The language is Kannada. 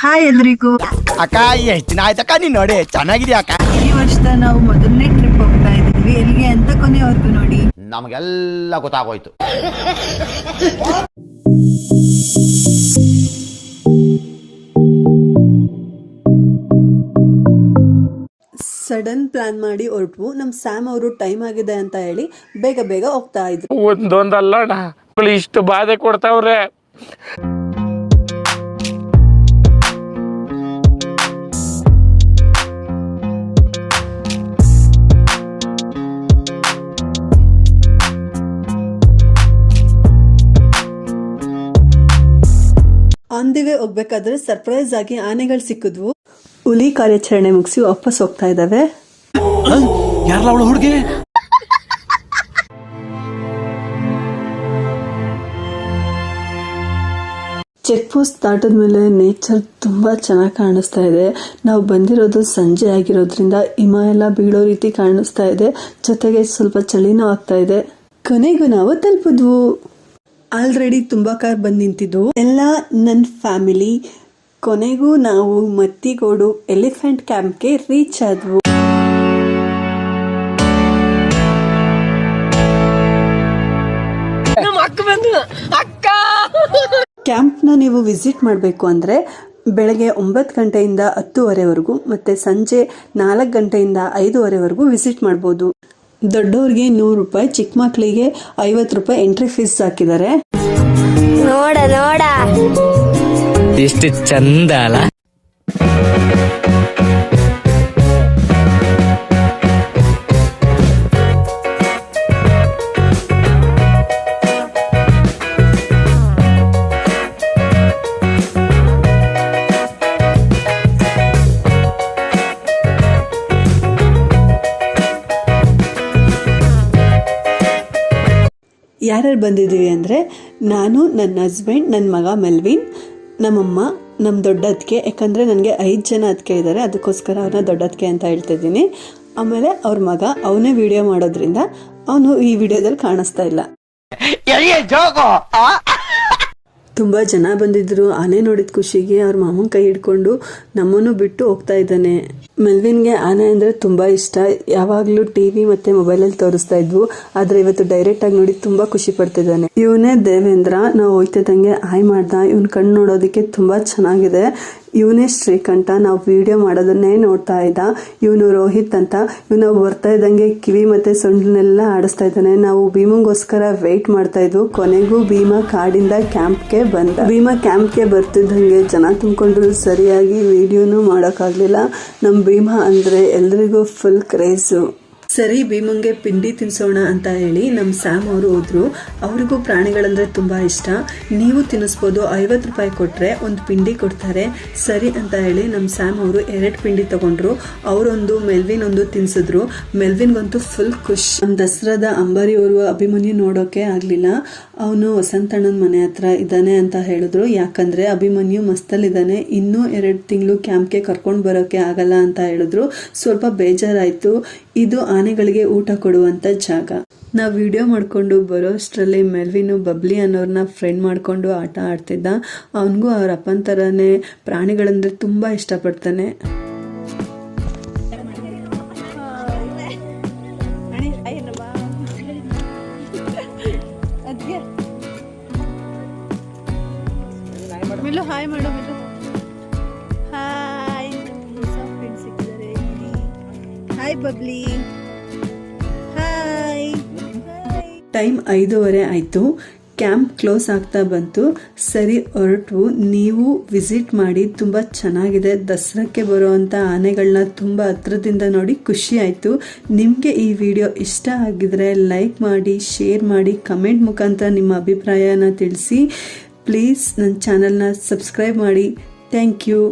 ಹಾಯ್ ಎಲ್ರಿಗೂ. ಅಕ್ಕ ಎಷ್ಟು ದಿನ ಆಯ್ತಕ್ಕ ನೀನ್ ನೋಡಿ ಚೆನ್ನಾಗಿದೆ ಅಕ್ಕ? ಈ ವರ್ಷ ನಾವು ಮೊದಲನೇ ಟ್ರಿಪ್ ಹೋಗ್ತಾ ಇದ್ದೀವಿ. ಎಲ್ಲಿಗೆ ಅಂತ ಕೊನೆವರೆಗೂ ನೋಡಿ. ನಮಗೆಲ್ಲ ಗೊತ್ತಾಗೋಯ್ತು. ಸಡನ್ ಪ್ಲಾನ್ ಮಾಡಿ ಹೊರಟು ನಮ್ಮ ಸ್ಯಾಮ್ ಅವರು ಟೈಮ್ ಆಗಿದೆ ಅಂತ ಹೇಳಿ ಬೇಗ ಬೇಗ ಹೋಗ್ತಾ ಇದ್ರು. ಒಂದೊಂದಲ್ಲ ಇಷ್ಟು ಬಾಧೆ ಕೊಡ್ತಾವ್ರೆ. ಆನ್ ದಿ ವೇ ಹೋಗ್ಬೇಕಾದ್ರೆ ಸರ್ಪ್ರೈಸ್ ಆಗಿ ಆನೆಗಳು ಸಿಕ್ಕಿದ್ವು. ಹುಲಿ ಕಾರ್ಯಾಚರಣೆ ಮುಗಿಸಿ ವಾಪಸ್ ಹೋಗ್ತಾ ಇದಾವೆ ಯಾರಲ್ಲ ಹುಡುಗಿ? ಚೆಕ್ ಪೋಸ್ಟ್ ದಾಟದ ಮೇಲೆ ನೇಚರ್ ತುಂಬಾ ಚೆನ್ನಾಗಿ ಕಾಣಿಸ್ತಾ ಇದೆ. ನಾವು ಬಂದಿರೋದು ಸಂಜೆ ಆಗಿರೋದ್ರಿಂದ ಹಿಮ ಎಲ್ಲ ಬೀಳೋ ರೀತಿ ಕಾಣಿಸ್ತಾ ಇದೆ. ಜೊತೆಗೆ ಸ್ವಲ್ಪ ಚಳಿನೂ ಆಗ್ತಾ ಇದೆ. ಕೊನೆಗೂ ನಾವು ತಲುಪಿದ್ವು. ಆಲ್ರೆಡಿ ತುಂಬಾ ಕಾರ್ ಬಂದು ನಿಂತಿದ್ವು ಎಲ್ಲ ನನ್ನ ಫ್ಯಾಮಿಲಿ ಕೊನೆಗೂ ನಾವು ಮತ್ತಿಗೋಡು ಎಲಿಫೆಂಟ್ ಕ್ಯಾಂಪ್ಗೆ ರೀಚ್ ಆದ್ವು. ಕ್ಯಾಂಪ್ನ ನೀವು ವಿಸಿಟ್ ಮಾಡಬೇಕು ಅಂದರೆ ಬೆಳಗ್ಗೆ ಒಂಬತ್ತು ಗಂಟೆಯಿಂದ ಹತ್ತುವರೆವರೆಗೂ ಮತ್ತು ಸಂಜೆ ನಾಲ್ಕು ಗಂಟೆಯಿಂದ ಐದುವರೆವರೆಗೂ ವಿಸಿಟ್ ಮಾಡ್ಬೋದು. ದೊಡ್ಡವ್ರಿಗೆ ನೂರು ರೂಪಾಯಿ ಚಿಕ್ಕ ಮಕ್ಕಳಿಗೆ ಐವತ್ತು ರೂಪಾಯಿ ಎಂಟ್ರಿ ಫೀಸ್ ಹಾಕಿದ್ದಾರೆ. ನೋಡ ನೋಡ. ಇಷ್ಟು ಚಂದ ಅಲ್ಲ? ಯಾರ್ಯಾರು ಬಂದಿದ್ದೀವಿ ಅಂದರೆ ನಾನು ನನ್ನ ಹಸ್ಬೆಂಡ್ ನನ್ನ ಮಗ ಮೆಲ್ವಿನ್, ನಮ್ಮಮ್ಮ ನಮ್ಮ ದೊಡ್ಡ ಅದಕ್ಕೆ ಯಾಕಂದರೆ ನನಗೆ ಐದು ಜನ ಅದಕ್ಕೆ ಇದ್ದಾರೆ ಅದಕ್ಕೋಸ್ಕರ ಅವ್ರನ್ನ ದೊಡ್ಡ ಅದಕ್ಕೆ ಅಂತ ಹೇಳ್ತಿದ್ದೀನಿ ಆಮೇಲೆ ಅವ್ರ ಮಗ, ಅವನೇ ವಿಡಿಯೋ ಮಾಡೋದ್ರಿಂದ ಅವನು ಈ ವಿಡಿಯೋದಲ್ಲಿ ಕಾಣಿಸ್ತಾ ಇಲ್ಲ. ತುಂಬ ಜನ ಬಂದಿದ್ರು. ಆನೆ ನೋಡಿದ ಖುಷಿಗೆ ಅವ್ರ ಮಾಮನ ಕೈ ಹಿಡ್ಕೊಂಡು ನಮ್ಮನ್ನು ಬಿಟ್ಟು ಹೋಗ್ತಾ ಇದ್ದಾನೆ. ಮೆಲ್ವಿನ್ಗೆ ಆನೆ ಅಂದ್ರೆ ತುಂಬಾ ಇಷ್ಟ. ಯಾವಾಗಲೂ ಟಿವಿ ಮತ್ತೆ ಮೊಬೈಲ್ ಅಲ್ಲಿ ತೋರಿಸ್ತಾ ಇದ್ವು. ಆದರೆ ಇವತ್ತು ಡೈರೆಕ್ಟ್ ಆಗಿ ನೋಡಿ ತುಂಬಾ ಖುಷಿ ಪಡ್ತಿದ್ದಾನೆ ಇವನೇ ದೇವೇಂದ್ರ. ನಾವು ಹೋಯ್ತಿದ್ದಂಗೆ ಆಯ್ ಮಾಡ್ದ. ಇವನ್ ಕಣ್ಣು ನೋಡೋದಕ್ಕೆ ತುಂಬಾ ಚೆನ್ನಾಗಿದೆ. ಇವನೇ ಶ್ರೀಕಂಠ ನಾವು ವಿಡಿಯೋ ಮಾಡೋದನ್ನೇ ನೋಡ್ತಾ ಇದ್ದ. ಇವನು ರೋಹಿತ್ ಅಂತ. ಇವನು ಬರ್ತಾ ಇದ್ದಂಗೆ ಕಿವಿ ಮತ್ತೆ ಸೊಂಡ್ನೆಲ್ಲ ಆಡಿಸ್ತಾ ಇದ್ದಾನೆ. ನಾವು ಭೀಮಂಗೋಸ್ಕರ ವೆಯ್ಟ್ ಮಾಡ್ತಾ ಇದ್ವು. ಕೊನೆಗೂ ಭೀಮಾ ಕಾಡಿಂದ ಕ್ಯಾಂಪ್ಗೆ ಬಂದ. ಭೀಮಾ ಕ್ಯಾಂಪ್ಗೆ ಬರ್ತಿದ್ದಂಗೆ ಜನ ತುಂಬಿಕೊಂಡ್ರು. ಸರಿಯಾಗಿ ವಿಡಿಯೋನು ಮಾಡೋಕ್ಕಾಗಲಿಲ್ಲ. ನಮ್ಮ ಭೀಮಾ ಅಂದರೆ ಎಲ್ರಿಗೂ ಫುಲ್ ಕ್ರೇಜು ಸರಿ, ಭೀಮಂಗೆ ಪಿಂಡಿ ತಿನ್ಸೋಣ ಅಂತ ಹೇಳಿ ನಮ್ಮ ಸ್ಯಾಮ್ ಅವರು ಹೋದ್ರು. ಅವ್ರಿಗೂ ಪ್ರಾಣಿಗಳಂದ್ರೆ ತುಂಬ ಇಷ್ಟ. ನೀವು ತಿನ್ನಿಸ್ಬೋದು, ಐವತ್ತು ರೂಪಾಯಿ ಕೊಟ್ಟರೆ ಒಂದು ಪಿಂಡಿ ಕೊಡ್ತಾರೆ. ಸರಿ ಅಂತ ಹೇಳಿ ನಮ್ಮ ಸ್ಯಾಮ್ ಅವರು ಎರಡು ಪಿಂಡಿ ತಗೊಂಡ್ರು. ಅವರೊಂದು ಮೆಲ್ವಿನ್ ಒಂದು ತಿನ್ಸಿದ್ರು. ಮೆಲ್ವಿನ್ಗಂತೂ ಫುಲ್ ಖುಷ್. ನಮ್ಮ ದಸರಾದ ಅಂಬಾರಿ ಅವರು ಅಭಿಮನ್ಯು ನೋಡೋಕೆ ಆಗಲಿಲ್ಲ. ಅವನು ವಸಂತಣ್ಣನ ಮನೆ ಹತ್ರ ಇದ್ದಾನೆ ಅಂತ ಹೇಳಿದ್ರು. ಯಾಕಂದ್ರೆ ಅಭಿಮನ್ಯು ಮಸ್ತಲ್ಲಿದ್ದಾನೆ. ಇನ್ನೂ ಎರಡು ತಿಂಗಳು ಕ್ಯಾಂಪ್ಗೆ ಕರ್ಕೊಂಡು ಬರೋಕೆ ಆಗಲ್ಲ ಅಂತ ಹೇಳಿದ್ರು. ಸ್ವಲ್ಪ ಬೇಜಾರಾಯಿತು. ಇದು ಆನೆಗಳಿಗೆ ಊಟ ಕೊಡುವಂತ ಜಾಗ. ನಾವು ವಿಡಿಯೋ ಮಾಡಿಕೊಂಡು ಬರೋ ಅಷ್ಟರಲ್ಲಿ ಮೆಲ್ವಿನು ಬಬ್ಲಿ ಅನ್ನೋರ್ನ ಫ್ರೆಂಡ್ ಮಾಡಿಕೊಂಡು ಆಟ ಆಡ್ತಿದ್ದ. ಅವನಿಗೂ ಅವ್ರ ಅಪ್ಪನ ಥರನೇ ಪ್ರಾಣಿಗಳಂದ್ರೆ ತುಂಬ ಇಷ್ಟಪಡ್ತಾನೆ. Hi hi Bubbly. ಟೈಮ್ ಐದೂವರೆ ಆಯಿತು. ಕ್ಯಾಂಪ್ ಕ್ಲೋಸ್ ಆಗ್ತಾ ಬಂತು. ಸರಿ, ಹೊರಟು. ನೀವು ವಿಸಿಟ್ ಮಾಡಿ, ತುಂಬ ಚೆನ್ನಾಗಿದೆ. ದಸರಾಕ್ಕೆ ಬರುವಂಥ ಆನೆಗಳನ್ನ ತುಂಬ ಹತ್ರದಿಂದ ನೋಡಿ ಖುಷಿ ಆಯಿತು. ನಿಮಗೆ ಈ ವಿಡಿಯೋ ಇಷ್ಟ ಆಗಿದ್ರೆ ಲೈಕ್ ಮಾಡಿ, ಶೇರ್ ಮಾಡಿ, ಕಮೆಂಟ್ ಮುಖಾಂತರ ನಿಮ್ಮ ಅಭಿಪ್ರಾಯನ ತಿಳಿಸಿ. ಪ್ಲೀಸ್ ನನ್ನ ಚಾನಲ್ನ ಸಬ್ಸ್ಕ್ರೈಬ್ ಮಾಡಿ. Thank you.